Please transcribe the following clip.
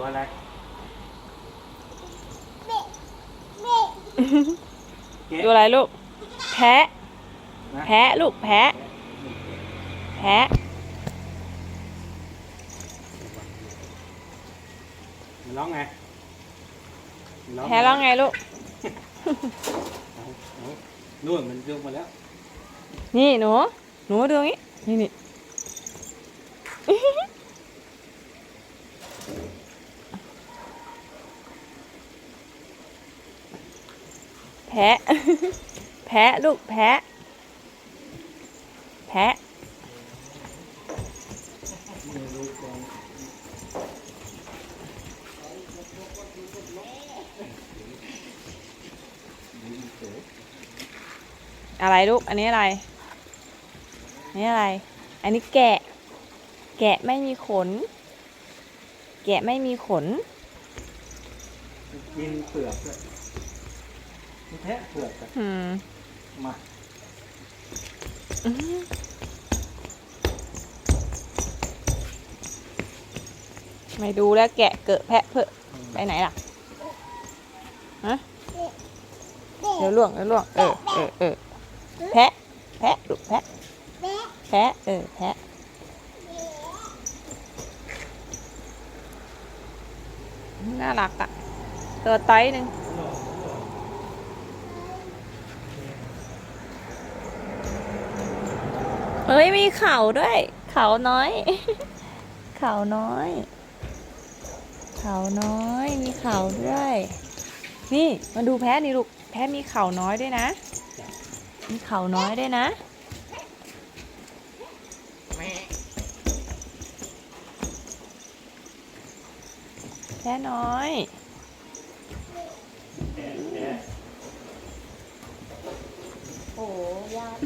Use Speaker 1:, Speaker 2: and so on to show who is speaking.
Speaker 1: ตัวอะไรเก๊ะ
Speaker 2: ดูอะไรลูก แพะ
Speaker 1: นะ
Speaker 2: แพะลูก แพะ แพะ
Speaker 1: มันร้องไงมัน
Speaker 2: แพะร้องไงลูก
Speaker 1: เอาเอานู่นมันยกมาแล้ว
Speaker 2: นี่หนู หนูมาดูงี้ นี่นี่ แพะ แพะลูกแพะ แพะ อะไรลูก อันนี้อะไร อันนี้อะไร อันนี้แกะ แกะไม่มีขน แกะไม่มีขน
Speaker 1: กินเปลือกด้วย มันแทะเปลือกอะ
Speaker 2: อืม
Speaker 1: มา
Speaker 2: อื้อหือไม่ดูแล้วแกะเกิดแพะเพอะไปไหนล่ะ ฮะ เดี๋ยวล่วงเดี๋ยวล่วง เออเออเออแพะ แพะลูกแพะ แพะ เออ แพะ น่ารักอะตัวไต้หนึ่ง เฮ้ยมีเขาด้วย เขาน้อย เขาน้อย เขาน้อยมีเขาด้วย นี่มาดูแพะนี่ลูกแพะมีเขาน้อยด้วยนะ มีเขาน้อยด้วยนะแพะน้อย
Speaker 3: โอ้ยาก